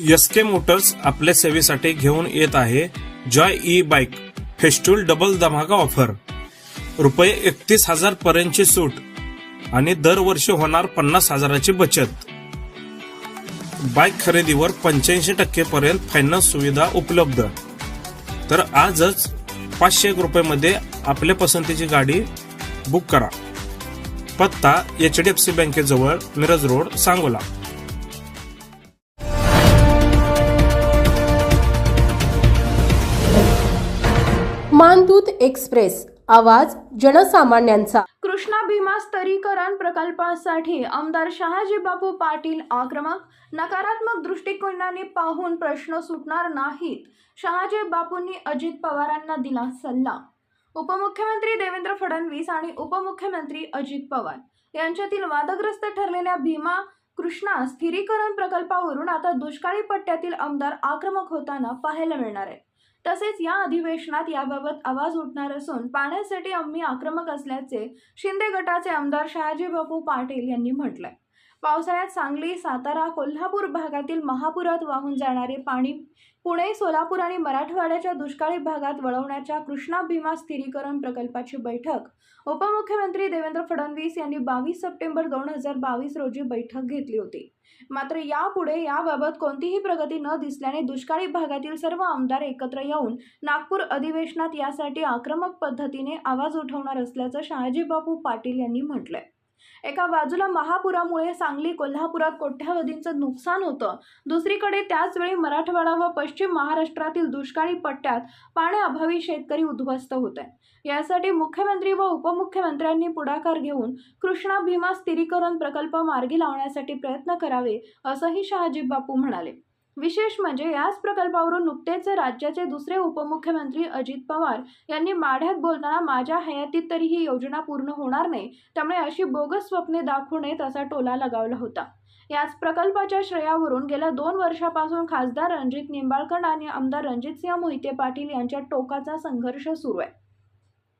S के Motors आपल्या सेवेसाठी घेऊन येत आहे. Joy E bike festival double धमाका ऑफर. रुपये एकतीस हजार पर्यंतची सूट आणि दरवर्षी होणार पन्नास हजाराची बचत. बाईक खरेदीवर पंच्याऐंशी टक्के पर्यंत फायनान्स सुविधा उपलब्ध. तर आजच पाचशे एक रुपयामध्ये आपल्या पसंतीची गाडी बुक करा. पत्ता एच डी एफ सी बँकेजवळ मिरज रोड सांगोला. मानदूत एक्सप्रेस आवाज जनसामान्यांचा. कृष्णा भीमा स्तरीकरण प्रकल्पासाठी आमदार शहाजी बापू पाटील आक्रमक नकारात्मक दृष्टिकोनाने पाहून प्रश्न सुटणार नाहीत. शहाजी बापूंनी अजित पवारांना दिला सल्ला. उपमुख्यमंत्री देवेंद्र फडणवीस आणि उपमुख्यमंत्री अजित पवार यांच्यातील वादग्रस्त ठरलेल्या भीमा कृष्णा स्थिरीकरण प्रकल्पावरून आता दुष्काळी पट्ट्यातील आमदार आक्रमक होताना पाहायला मिळणार आहे तसेच या अधिवेशनात याबाबत आवाज उठणार असून पाण्यासाठी आम्ही आक्रमक असल्याचे शिंदे गटाचे आमदार शहाजी बापू पाटील यांनी म्हटलंय. पावसाळ्यात सांगली सातारा कोल्हापूर भागातील महापुरात वाहून जाणारे पाणी पुणे सोलापूर आणि मराठवाड्याच्या दुष्काळी भागात वळवण्याच्या कृष्णा भीमा स्थिरीकरण प्रकल्पाची बैठक. उपमुख्यमंत्री देवेंद्र फडणवीस यांनी बावीस सप्टेंबर दोन हजार बावीस रोजी बैठक घेतली होती. मात्र यापुढे याबाबत कोणतीही प्रगती न दिसल्याने दुष्काळी भागातील सर्व आमदार एकत्र येऊन नागपूर अधिवेशनात यासाठी आक्रमक पद्धतीने आवाज उठवणार असल्याचं शहाजीबापू पाटील यांनी म्हटलंय. एका बाजूला महापुरामुळे सांगली कोल्हापुरात कोट्यावधींचं नुकसान होतं? दुसरीकडे त्याचवेळी मराठवाडा व पश्चिम महाराष्ट्रातील दुष्काळी पट्ट्यात पाण्याअभावी शेतकरी उद्ध्वस्त होत. आहे यासाठी मुख्यमंत्री व उपमुख्यमंत्र्यांनी पुढाकार घेऊन कृष्णा भीमा स्थिरीकरण प्रकल्प मार्गी लावण्यासाठी प्रयत्न करावे असंही शहाजी बापू म्हणाले. विशेष म्हणजे याच प्रकल्पावरून नुकतेच राज्याचे दुसरे उपमुख्यमंत्री अजित पवार यांनी माढ्यात बोलताना माझ्या हयातीत तरी ही योजना पूर्ण होणार नाही त्यामुळे अशी बोगस स्वप्ने दाखवू नयेत असा टोला लगावला होता. याच प्रकल्पाच्या श्रेयावरून गेल्या दोन वर्षापासून खासदार रणजित निंबाळकर आणि आमदार रणजितसिंह मोहिते पाटील यांच्या टोकाचा संघर्ष सुरू आहे.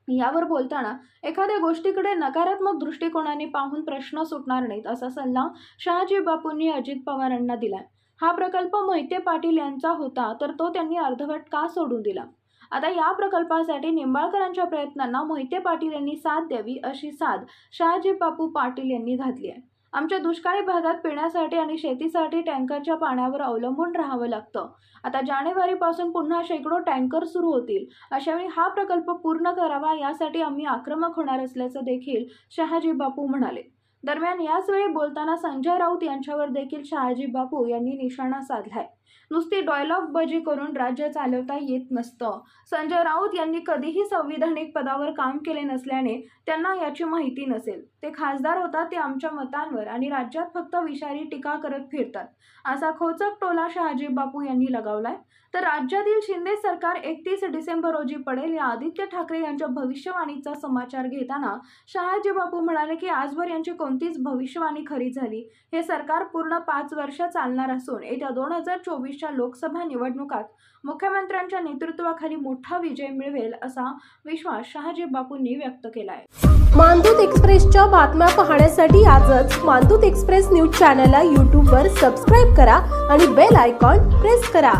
यावर बोलताना एखाद्या गोष्टीकडे नकारात्मक दृष्टिकोनाने पाहून प्रश्न सुटणार नाहीत असा सल्ला शहाजी बापूंनी अजित पवारांना दिलाय. हा प्रकल्प मोहिते पाटील यांचा होता तर तो त्यांनी अर्धवट का सोडून दिला? आता या प्रकल्पासाठी निंबाळकरांच्या प्रयत्नांना मोहिते पाटील यांनी साथ द्यावी अशी साथ शहाजी बापू पाटील यांनी घातली आहे. आमच्या दुष्काळी भागात पिण्यासाठी आणि शेतीसाठी टँकरच्या पाण्यावर अवलंबून राहावं लागतं. आता जानेवारीपासून पुन्हा शेकडो टँकर सुरू होतील. अशावेळी हा प्रकल्प पूर्ण करावा यासाठी आम्ही आक्रमक होणार असल्याचं देखील शहाजी बापू म्हणाले. दरम्यान याचवेळी बोलताना संजय राऊत यांच्यावर देखील शहाजी बापू यांनी निशाणा साधलाय. नुसती डॉयलॉग बजी करून राज्य चालवता येत नसतं. संजय राऊत यांनी कधीही संविधानिक पदावर काम केले नसल्याने त्यांना याची माहिती नसेल. ते खासदार होतात ते आमच्या मतांवर आणि राज्यात फक्त विषारी टीका करत फिरतात. असा खोचक टोला शहाजी बापू यांनी लगावलाय. तर राज्यातील शिंदे सरकार एकतीस डिसेंबर रोजी पडेल या आदित्य ठाकरे यांच्या भविष्यवाणीचा समाचार घेताना शहाजी बापू म्हणाले की आजवर यांची कोणतीच भविष्यवाणी खरी झाली. हे सरकार पूर्ण पाच वर्ष चालणार असून येत्या दोन हजार चोवीसच्या लोकसभा निवडणुकात मुख्यमंत्र्यांच्या नेतृत्वाखाली मोठा विजय मिळवेल असा विश्वास शहाजी बापूंनी व्यक्त केला आहे मानदूत एक्सप्रेसच्या बातम्या पाहण्यासाठी आजच मानदूत एक्सप्रेस न्यूज चॅनलला यूट्यूबवर सबस्क्राईब करा आणि बेल आयकॉन प्रेस करा.